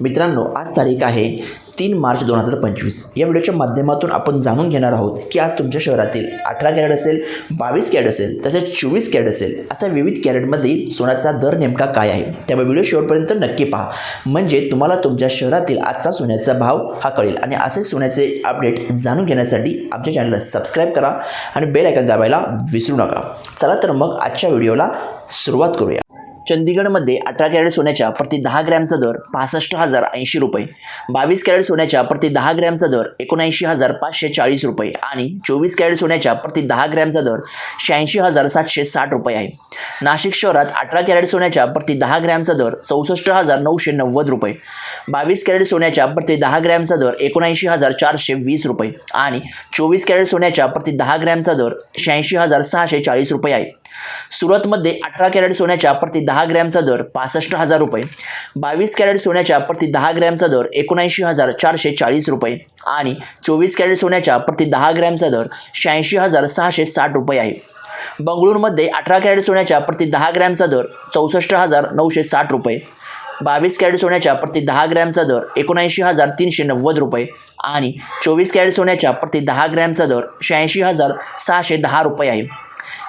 मित्रांनो आज तारीख आहे तीन मार्च दोन हजार पंचवीस. या व्हिडिओच्या माध्यमातून आपण जाणून घेणार आहोत की आज तुमच्या शहरातील अठरा कॅरेट असेल बावीस कॅरेट असेल तसेच चोवीस कॅरेट असेल अशा विविध कॅरेटमध्ये सोन्याचा दर नेमका काय आहे? त्यामुळे व्हिडिओ शेवटपर्यंत नक्की पहा. म्हणजे तुम्हाला तुमच्या शहरातील आजचा सोन्याचा भाव हा कळेल. आणि असे सोन्याचे अपडेट जाणून घेण्यासाठी आमच्या चॅनलला सबस्क्राईब करा आणि बेल आयकॉन दाबायला विसरू नका. चला तर मग आजच्या व्हिडिओला सुरुवात करूया. चंदीगडमध्ये अठरा कॅरेट सोन्याच्या प्रति दहा ग्रॅमचा दर पासष्ट हजार ऐंशी रुपये. बावीस कॅरेट सोन्याच्या प्रति दहा ग्रॅमचा दर एकोणऐंशी हजार पाचशे चाळीस रुपये आणि चोवीस कॅरेट सोन्याच्या प्रति दहा ग्रॅमचा दर शहाऐंशी हजार सातशे साठ रुपये आहे. नाशिक शहरात अठरा कॅरेट सोन्याच्या प्रति दहा ग्रॅमचा दर चौसष्ट हजार नऊशे नव्वद रुपये. बावीस कॅरेट सोन्याच्या प्रति दहा ग्रॅमचा दर एकोणऐंशी हजार चारशे वीस रुपये आणि चोवीस कॅरेट सोन्याच्या प्रति दहा ग्रॅमचा दर शहाऐंशी हजार सहाशे चाळीस रुपये आहे. सुरतमध्ये अठरा कॅरेट सोन्याच्या प्रति दहा ग्रॅमचा दर पासष्ट हजार रुपये बावीस कॅरेट सोन्याच्या प्रति दहा ग्रॅमचा दर एकोणऐंशी हजार चारशे चाळीस रुपये आणि चोवीस कॅरेट सोन्याच्या प्रति दहा ग्रॅमचा दर शहाऐंशी हजार सहाशे साठ रुपये आहे. बंगळूरमध्ये अठरा कॅरेट सोन्याच्या प्रति दहा ग्रॅमचा दर चौसष्ट हजार नऊशे साठ रुपये बावीस कॅरेट सोन्याच्या प्रति दहा ग्रॅमचा दर एकोणऐंशी हजार तीनशे नव्वद रुपये आणि चोवीस कॅरेट सोन्याच्या प्रति दहा ग्रॅमचा दर शहाऐंशी हजार सहाशे दहा रुपये आहे.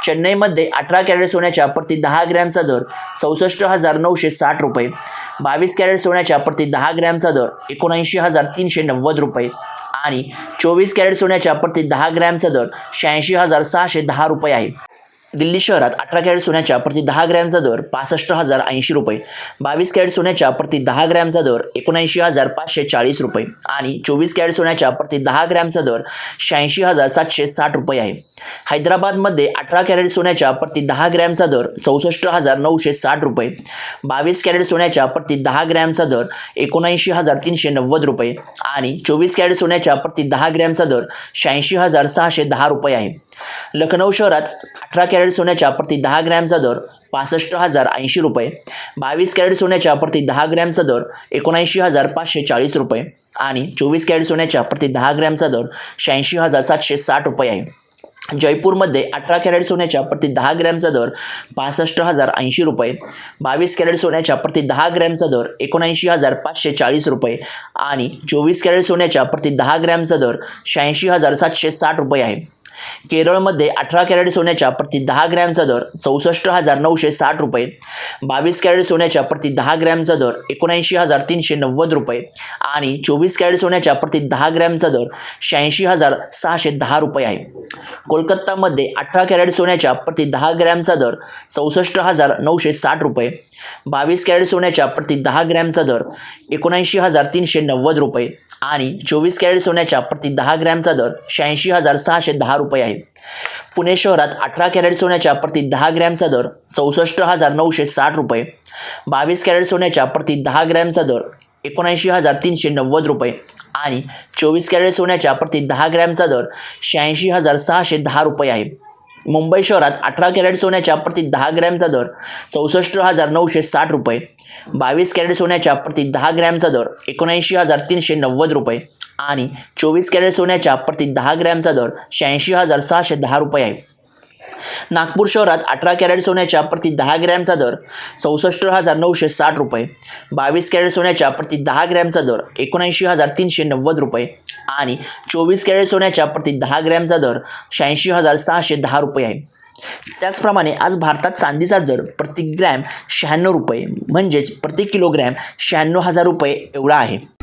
चेन्नईमध्ये अठरा कॅरेट सोन्याच्या प्रति दहा ग्रॅमचा दर चौसष्ट हजार नऊशे साठ रुपये. बावीस कॅरेट सोन्याच्या प्रति दहा ग्रॅमचा दर एकोणऐंशी हजार तीनशे नव्वद रुपये. आणि चोवीस कॅरेट सोन्याच्या प्रति दहा ग्रॅमचा दर शहाऐंशी हजार सहाशे दहा रुपये आहे. दिल्ली शहरात अठरा कॅरेट सोन्याच्या प्रति दहा ग्रॅमचा दर पासष्ट हजार ऐंशी रुपये. बावीस कॅरेट सोन्याच्या प्रति दहा ग्रॅमचा दर एकोणऐंशी हजार पाचशे चाळीस रुपये. आणि चोवीस कॅरेट सोन्याच्या प्रति दहा ग्रॅमचा दर शहाऐंशी हजार सातशे साठ रुपये आहे. हैदराबादमध्ये अठरा कॅरेट सोन्याच्या प्रति दहा ग्रॅमचा दर चौसष्ट हजार नऊशे साठ रुपये. बावीस कॅरेट सोन्याच्या प्रति दहा ग्रॅमचा दर एकोणऐंशी हजार तीनशे नव्वद रुपये. आणि चोवीस कॅरेट सोन्याच्या प्रति दहा ग्रॅमचा दर शहाऐंशी हजार सहाशे दहा रुपये आहे. लखनौ शहरात अठरा कॅरेट सोन्याच्या प्रति दहा ग्रॅमचा दर पासष्ट हजार ऐंशी रुपये बावीस कॅरेट सोन्याच्या प्रति दहा ग्रॅमचा दर एकोणऐंशी हजार पाचशे चाळीस रुपये आणि चोवीस कॅरेट सोन्याच्या प्रति दहा ग्रॅमचा दर शहाऐंशी हजार सातशे साठ रुपये आहे. जयपूरमध्ये अठरा कॅरेट सोन्याच्या प्रति दहा ग्रॅमचा दर पासष्ट हजार ऐंशी रुपये बावीस कॅरेट सोन्याच्या प्रति दहा ग्रॅमचा दर एकोणऐंशी हजार पाचशे चाळीस रुपये आणि चोवीस कॅरेट सोन्याच्या प्रति दहा ग्रॅमचा दर शहाऐंशी हजार सातशे साठ रुपये आहे. केरळमध्ये अठरा कॅरेट सोन्याच्या प्रति दहा ग्रॅमचा दर चौसष्ट हजार नऊशे साठ रुपये. बावीस कॅरेट सोन्याच्या प्रति दहा ग्रॅमचा दर एकोणऐंशी हजार तीनशे नव्वद रुपये. आणि चोवीस कॅरेट सोन्याच्या प्रति दहा ग्रॅमचा दर शहाऐंशी हजार सहाशे दहा रुपये आहे. कोलकातामध्ये अठरा कॅरेट सोन्याच्या प्रति दहा ग्रॅमचा दर चौसष्ट हजार नऊशे साठ रुपये. बावीस कॅरेट सोन्याच्या प्रति दहा ग्रॅमचा दर एकोणऐंशी हजार तीनशे नव्वद रुपये. आणि चोवीस कॅरेट सोन्याच्या प्रति दहा ग्रॅमचा दर शहाऐंशी हजार सहाशे दहा रुपये आहे. पुणे शहरात अठरा कॅरेट सोन्याच्या प्रति दहा ग्रॅमचा दर चौसष्ट हजार नऊशे साठ रुपये. बावीस कॅरेट सोन्याच्या प्रति दहा ग्रॅमचा दर एकोणऐंशी हजार तीनशे नव्वद रुपये. आणि चोवीस कॅरेट सोन्याच्या प्रति दहा ग्रॅमचा दर शहाऐंशी हजार सहाशे दहा रुपये आहे. मुंबई शहरात अठरा कॅरेट सोन्याच्या प्रति दहा ग्रॅमचा दर चौसष्ट हजार नऊशे साठ रुपये. बावीस कॅरेट सोन्याच्या प्रति दहा ग्रॅमचा दर एकोणऐंशी हजार तीनशे नव्वद रुपये आणि चोवीस कॅरेट सोन्याच्या प्रति दहा ग्रॅमचा दर शहाऐंशी हजार सहाशे दहा रुपये आहे. नागपूर शहरात अठरा कॅरेट सोन्याच्या प्रति दहा ग्रॅमचा दर चौसष्ट हजार नऊशे साठ रुपये बावीस कॅरेट सोन्याच्या प्रति दहा ग्रॅमचा दर एकोणऐंशी हजार तीनशे नव्वद रुपये आणि चोवीस कॅरेट सोन्याच्या प्रति दहा ग्रॅमचा दर शहाऐंशी हजार सहाशे दहा रुपये आहे. त्याचप्रमाणे आज भारतात चांदीचा दर प्रति ग्रॅम शहाण्णव रुपये म्हणजेच प्रति किलोग्रॅम शहाण्णव हजार रुपये एवढा आहे.